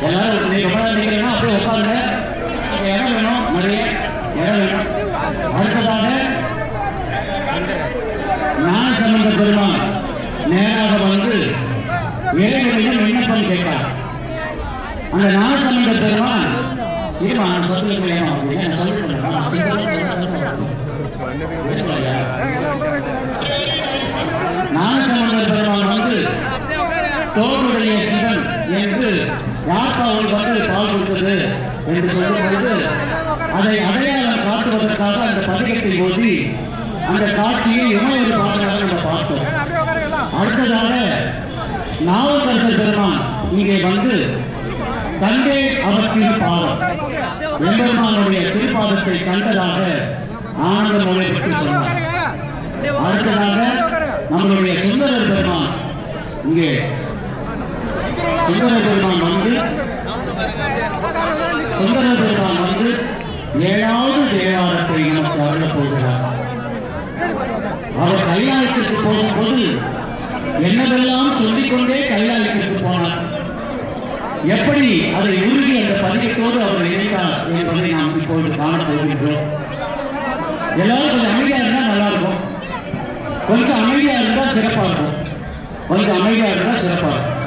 எல்லாரும் நீங்க உட்கார்ந்து நிக்கிறீங்கன்னா அப்படியே உட்காருங்க இடம் வேணும் நிறைய இடம் வேணும் அடுத்ததாக நான் சம்பந்த பெருமாள் நேராக வந்து இறைவனிடம் விண்ணப்பம் கேட்டார் அந்த ஞானசம்பந்த பெருமான் இருமா நான் சொல்லுங்க நான் ஞானசம்பந்த பெருமான் வந்து தோளுடைய சிவன் என்று யாப்பாவில் வந்து பால் கொடுத்தது என்று சொல்லும்போது அதை அடையாளம் காட்டுவதற்காக அந்த பதிகத்தை ஓட்டி அந்த காட்சியை எவ்வளவு பாடலாக நம்ம பார்த்தோம். அடுத்ததாக நாவக்கரசர் பெருமான் இங்கே வந்து தந்தை அவற்றின் திருப்பாதம் எம்பெருமானுடைய திருப்பாதத்தை கண்டதாக ஆனந்த மொழி பற்றி சொன்னார். அடுத்ததாக நம்மளுடைய சுந்தரர் பெருமான் இங்கே சுந்தர பெருமான் வந்து சுந்தர பெருமான் வந்து ஏழாவது தேவாரத்தை நமக்கு அருளப் போகிறார். அவர் கைலாயத்திற்கு போகும்போது என்னவெல்லாம் சொல்லிக்கொண்டே கல்யாணத்திற்கு போனார். எப்படி அதை உருகி அந்த பதிகத்தோடு அவர் நினைத்தார் என்பதை நாம் இப்போது காணப் போகின்றோம். எல்லாரும் கொஞ்சம் அமைதியா இருந்தா நல்லா இருக்கும் கொஞ்சம் அமைதியா இருந்தா சிறப்பா இருக்கும். கொஞ்சம் அமைதியா இருந்தா சிறப்பா இருக்கும்.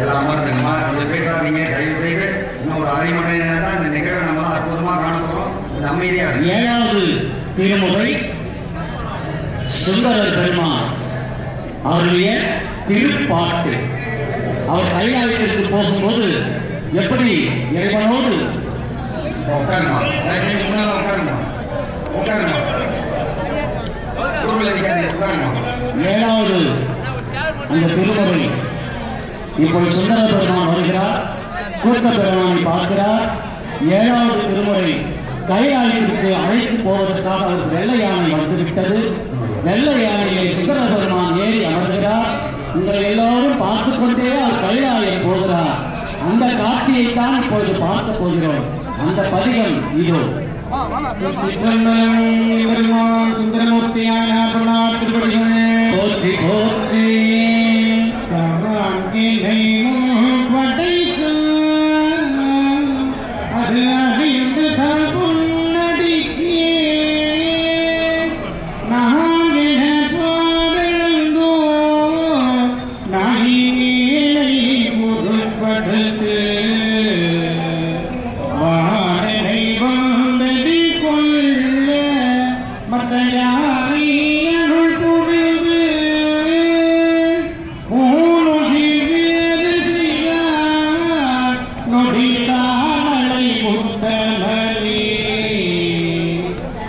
எல்லாம் அமர்ந்துங்கம்மா கொஞ்சம் பேசாதீங்க. தயவு செய்து இன்னும் ஒரு அரை மணி நேரம் தான் இந்த நிகழ்வை நம்ம அற்புதமாக காண போகிறோம் அமைதியாக ஏழாவது திருமுறை சுந்தரர் பெருமான் அவருடைய திருப்பாட்டு. அவர் கைலாயத்திற்கு போகும்போது எப்படி இறைவனோடு? உட்காருமா. முன்னால உட்காருமா. உட்காருமா. ஏழாவது அந்த திருமுறை இப்போது சுந்தர பெருமான் வருகிறார் கூத்த பெருமானை பார்க்கிறார். ஏழாவது திருமுறை கைலாயத்திற்கு அழைத்து போவதற்காக அவர் வெள்ளை யானை வந்துவிட்டது. வெள்ளை யானையை சுந்தர பெருமான் ஏறி அமர்கிறார். உங்களை எல்லோரும் பார்த்து கொண்டே அவர் கைலாயம் போகிறார். அந்த காட்சியை தான் இப்பொழுது பார்க்க போகிறோம். அந்த பதிகம் இதோ. சுந்தரமூர்த்தியான திருவடிகளே